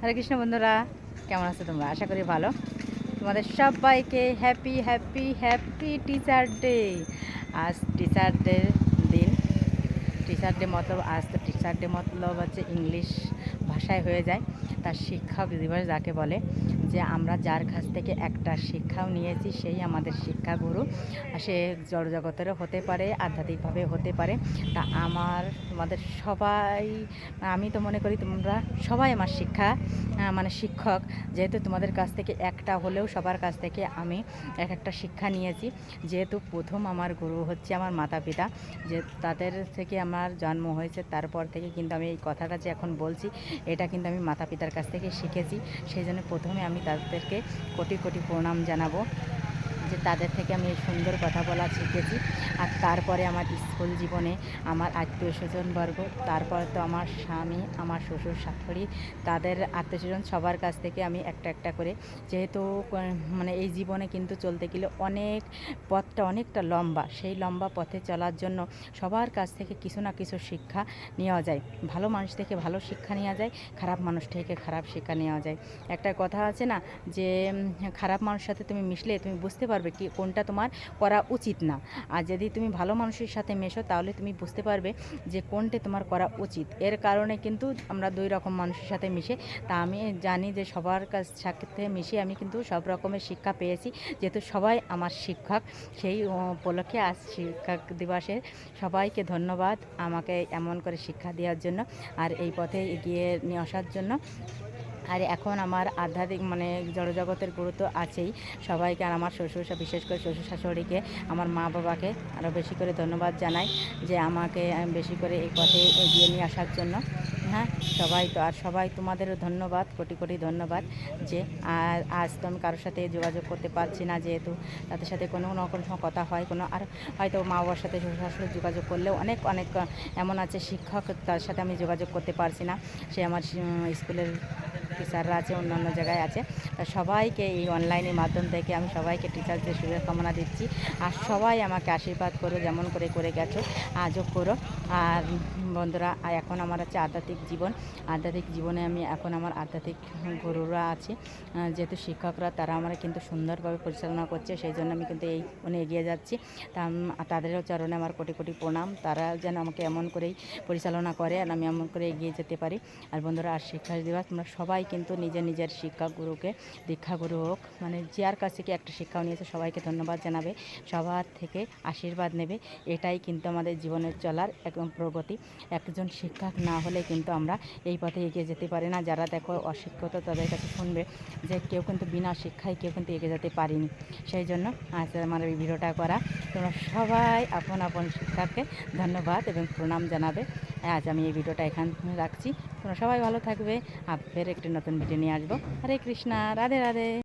হরে কৃষ্ণ বন্ধুরা, কেমন আছো তোমরা? আশা করি ভালো। তোমাদের সবাইকে happy happy happy teacher day আজ টিচার ডে দিন। টিচার ডে মতলব, আজ তো টিচার ডে মতলব হচ্ছে ইংলিশ ভাষায় হয়ে যায়। তার শিক্ষক দিবস যাকে বলে। যে আমরা যার কাছ থেকে একটা শিক্ষাও নিয়েছি, সেই আমাদের শিক্ষাগুরু। সে জড়জগতেরও হতে পারে, আধ্যাত্মিকভাবে হতে পারে। তা আমার, তোমাদের সবাই, আমি তো মনে করি তোমরা সবাই আমার শিক্ষা মানে শিক্ষক। যেহেতু তোমাদের কাছ থেকে একটা হলেও সবার কাছ থেকে আমি এক একটা শিক্ষা নিয়েছি। যেহেতু প্রথম আমার গুরু হচ্ছে আমার মাতা পিতা যে তাদের থেকে আমার জন্ম হয়েছে, তারপর থেকে কিন্তু আমি এই কথাটা যে এখন বলছি, এটা কিন্তু আমি মাতা পিতার কাছ থেকে শিখেছি। সেই জন্য প্রথমে আমি তাদেরকে কোটি কোটি প্রণাম জানাব। তাদের থেকে আমি সুন্দর কথা বলা শিখেছি। আর তারপরে আমার স্কুল জীবনে আমার আত্মীয় স্বজনবর্গ তারপর তো আমার স্বামী, আমার শ্বশুর, শাশুড়ি, তাদের আত্মীয় স্বজন সবার কাছ থেকে আমি একটা একটা করে, যেহেতু মানে এই জীবনে কিন্তু চলতে গেলে অনেক পথটা অনেকটা লম্বা, সেই লম্বা পথে চলার জন্য সবার কাছ থেকে কিছু না কিছু শিক্ষা নেওয়া যায়। ভালো মানুষ থেকে ভালো শিক্ষা নেওয়া যায়, খারাপ মানুষ থেকে খারাপ শিক্ষা নেওয়া যায়। একটা কথা আছে না যে খারাপ মানুষের সাথে তুমি মিশলে তুমি বুঝতে পারবে কি, কোনটা তোমার করা উচিত না। আর যদি তুমি ভালো মানুষের সাথে মেশো, তাহলে তুমি বুঝতে পারবে যে কোনটা তোমার করা উচিত। এর কারণে কিন্তু আমরা দুই রকম মানুষের সাথে মিশে, তা আমি জানি যে সবার কাছ সাথে মিশে আমি কিন্তু সব রকমের শিক্ষা পেয়েছি। যেহেতু সবাই আমার শিক্ষক, সেই উপলক্ষে আজ শিক্ষক দিবসে সবাইকে ধন্যবাদ আমাকে এমন করে শিক্ষা দেওয়ার জন্য আর এই পথে এগিয়ে নিয়ে আসার জন্য। আর এখন আমার আধ্যাত্মিক মানে জড়জগতের গুরুত্ব আছেই। সবাইকে আর আমার শ্বশুর বিশেষ করে শ্বশুর শাশুড়িকে, আমার মা বাবাকে আরও বেশি করে ধন্যবাদ জানাই যে আমাকে বেশি করে এই পথে এগিয়ে নিয়ে আসার জন্য। হ্যাঁ সবাই তো, আর সবাই তোমাদেরও ধন্যবাদ, কোটি কোটি ধন্যবাদ যে আর আজ তো আমি কারোর সাথে যোগাযোগ করতে পারছি না যেহেতু তাদের সাথে কোনো না কোনো সময় কথা হয়, কোনো আর হয়তো মা বাবার সাথে শ্বশুর শাশুড়ি যোগাযোগ করলেও অনেক অনেক, এমন আছে শিক্ষক তার সাথে আমি যোগাযোগ করতে পারছি না। সে আমার স্কুলের টিচাররা আছে, অন্যান্য জায়গায় আছে। তা সবাইকে এই অনলাইনের মাধ্যম থেকে আমি সবাইকে টিচারদের শুভকামনা দিচ্ছি। আর সবাই আমাকে আশীর্বাদ করো, যেমন করে করে গেছো, আজও করো। আর বন্ধুরা এখন আমার হচ্ছে আধ্যাত্মিক জীবন। আধ্যাত্মিক জীবনে আমি এখন আমার আধ্যাত্মিক গুরুরা আছে। যেহেতু শিক্ষকরা, তারা আমার কিন্তু সুন্দরভাবে পরিচালনা করছে, সেই জন্য আমি কিন্তু এই মানে এগিয়ে যাচ্ছি। তাদেরও চরণে আমার কোটি কোটি প্রণাম। তারা যেন আমাকে এমন করেই পরিচালনা করে, আর আমি এমন করে এগিয়ে যেতে পারি। আর বন্ধুরা, আর শিক্ষা দিবস তোমরা সবাই কিন্তু নিজের নিজের শিক্ষা গুরুকে দীক্ষা গুরু হোক মানে যার কাছ থেকে একটা শিক্ষাও নিয়েছে সবাইকে ধন্যবাদ জানাবে, সবার থেকে আশীর্বাদ নেবে, এটাই কিন্তু আমাদের জীবনের চলার একদম প্রগতি। একজন শিক্ষক না হলে কিন্তু আমরা এই পথে এগিয়ে যেতে পারি না। যারা দেখো অশিক্ষিত, তাদের কাছে শুনবে যে কেউ কিন্তু বিনা শিক্ষায় কেউ কিন্তু এগিয়ে যেতে পারিনি। সেই জন্য আজ আমার এই ভিডিওটা করা। তোমরা সবাই আপন আপন শিক্ষককে ধন্যবাদ এবং প্রণাম জানাবে। আজ আমি এই ভিডিওটা এখান রাখছি। তোমরা সবাই ভালো থাকবে। আর ফের একটি নতুন ভিডিও নিয়ে আসব। হরে কৃষ্ণা, রাধে রাধে।